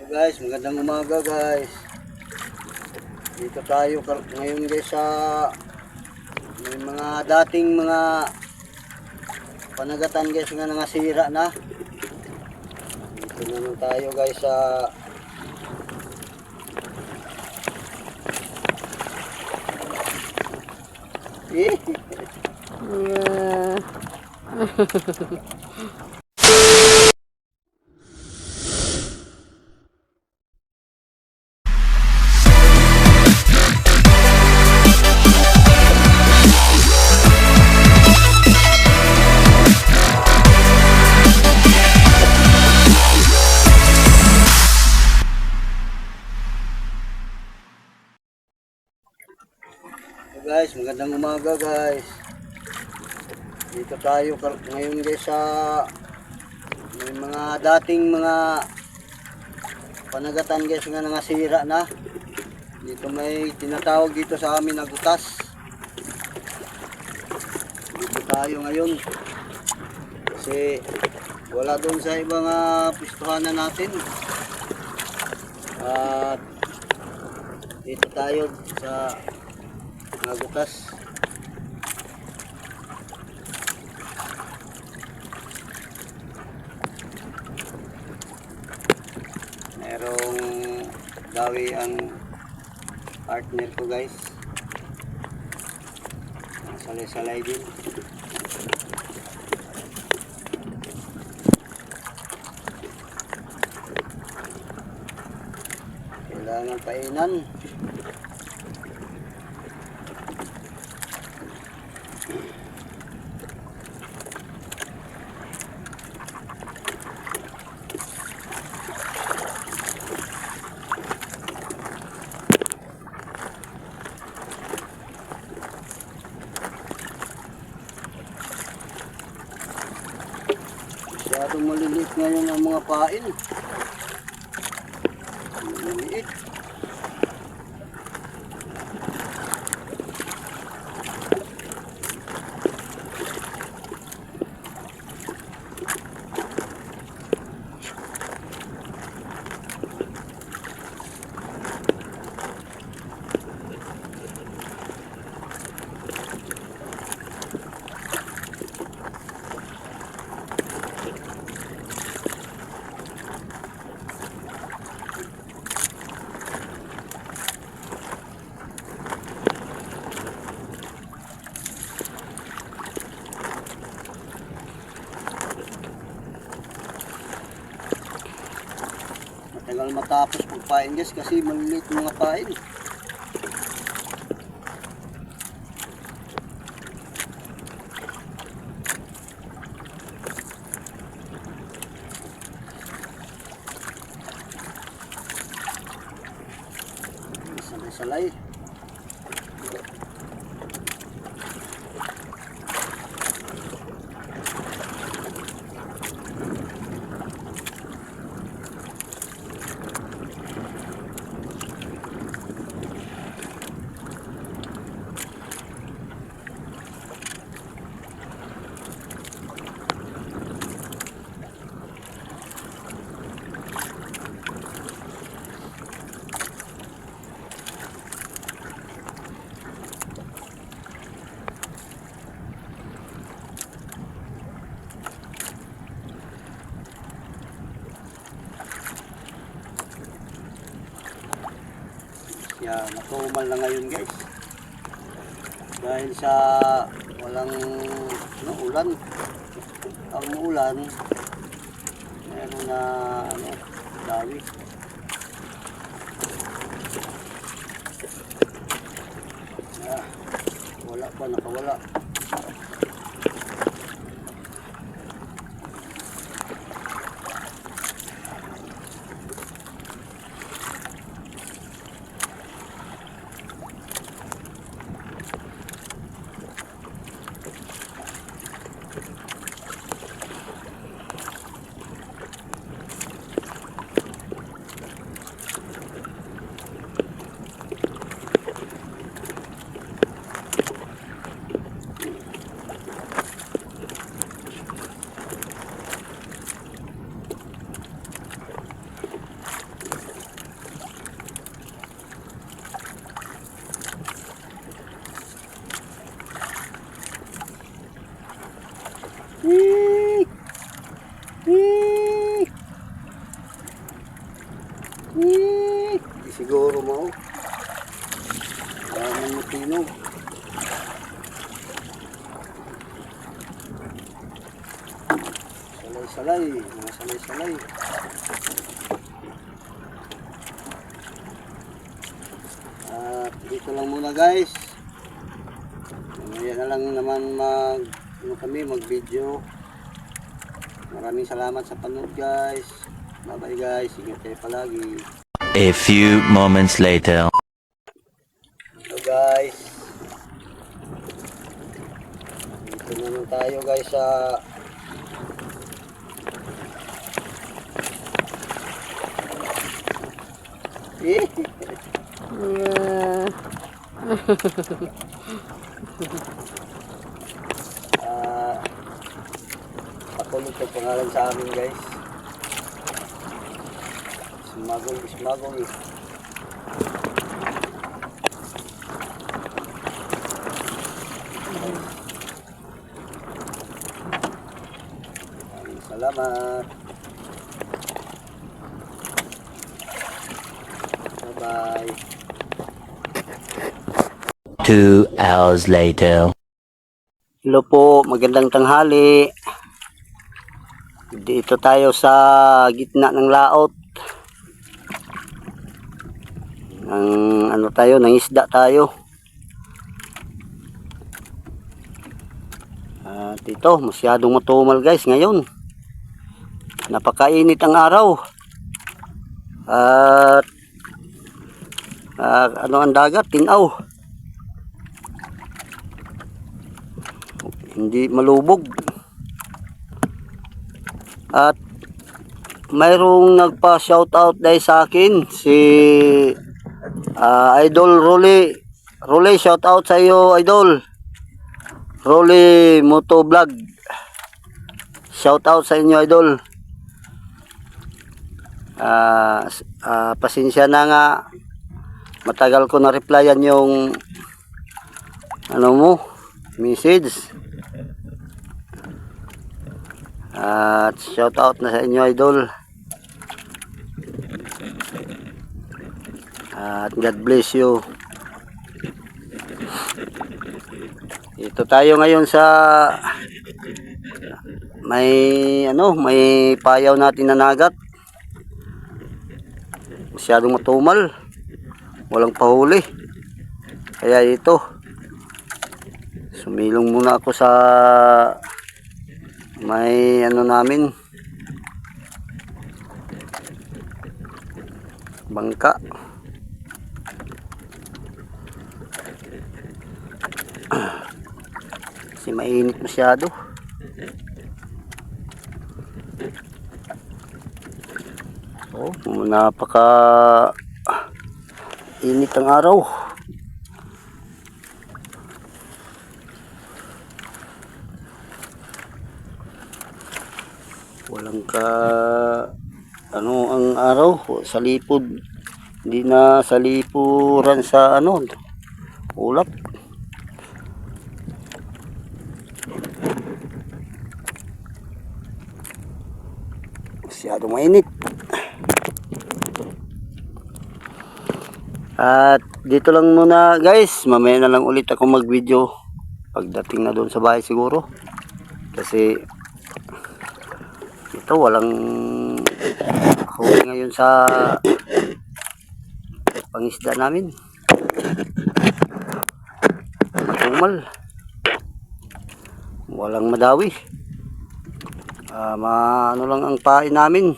So guys, magandang umaga guys. Dito tayo ngayon guys sa may mga dating mga panagatan guys nga nangasira na. Dito naman tayo guys sa Eh, Yeah. magandang umaga guys. Dito tayo ngayon guys sa may mga dating mga panagatan guys nga nangasira na. Dito may tinatawag dito sa amin na gutas. Dito tayo ngayon. Kasi wala doon sa ibang uh, pistuhanan natin. At dito tayo sa mga butas. Merong dawi ang partner ko guys. Salay-salay din. Kailangan painan. Masyadong maliliit ngayon ang mga pain. Matapos pagpain guys kasi maliliit mga pain. Yan, natumal na ngayon guys. Dahil sa walang ano, ulan. Ang ulan, meron na ano, dawi. Ah, wala pa, nakawala. Dami mo tinog. Salay-salay. Mga salay-salay. At dito lang muna guys. Mamaya na lang naman mag ano kami mag video. Maraming salamat sa panood guys. Bye bye guys. Ingat kayo palagi. A few moments later. Hello guys. Dito naman tayo guys sa Yeah. ah Pakulog ang pangalan sa amin guys. Smuggle, smuggle. Salamat. Bye-bye. Two hours later. Hello po, magandang tanghali. Dito tayo sa gitna ng laot. Ng ano tayo, ng isda tayo. At ito, masyadong matumal guys ngayon. Napakainit ang araw. At ah, ano ang dagat, tinaw. hindi malubog. At mayroong nagpa-shoutout dahil sa akin si ah, Idol Rolly. Rolly, shoutout sa iyo, Idol. Rolly Moto Vlog. Shoutout sa inyo, Idol. S- ah, pasensya na nga matagal ko na replyan yung ano mo message at shout out na sa inyo idol. At God bless you. Ito tayo ngayon sa may ano, may payaw natin na nagat. Masyadong matumal. Walang pahuli. Kaya ito. Sumilong muna ako sa may ano namin bangka kasi mainit masyado. Oh napaka init ang araw. Walang ka ano ang araw? Sa lipod hindi na sa lipuran sa ano ulap masyado mainit. At dito lang muna guys. Mamaya na lang ulit ako mag video pagdating na doon sa bahay siguro. Kasi ito walang huli ngayon sa pangisda namin. Matumal. Walang madawi Ah, ma ano lang ang pain namin.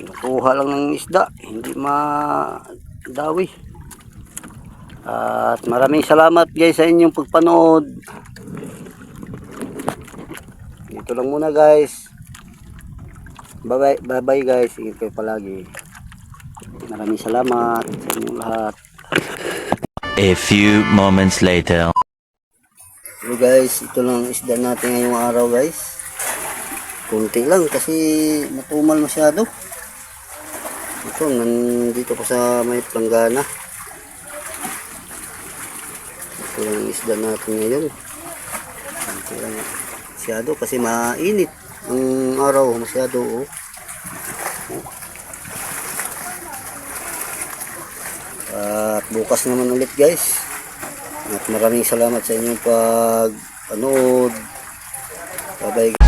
Nakuha lang ng isda hindi madawi. At maraming salamat guys sa inyong pagpanood. Dito lang muna guys. Bye bye, bye, bye guys. Ingat kayo palagi. Maraming salamat sa inyong lahat. A few moments later. So guys, ito lang ang isda natin ngayong araw guys. Kunti lang kasi matumal masyado. Ito, nandito ko sa may planggana. Ito lang ang isda natin ngayon. Kunti lang masyado kasi mainit ang araw masyado. Oh. At bukas naman ulit guys. At maraming salamat sa inyong pag panood. Bye bye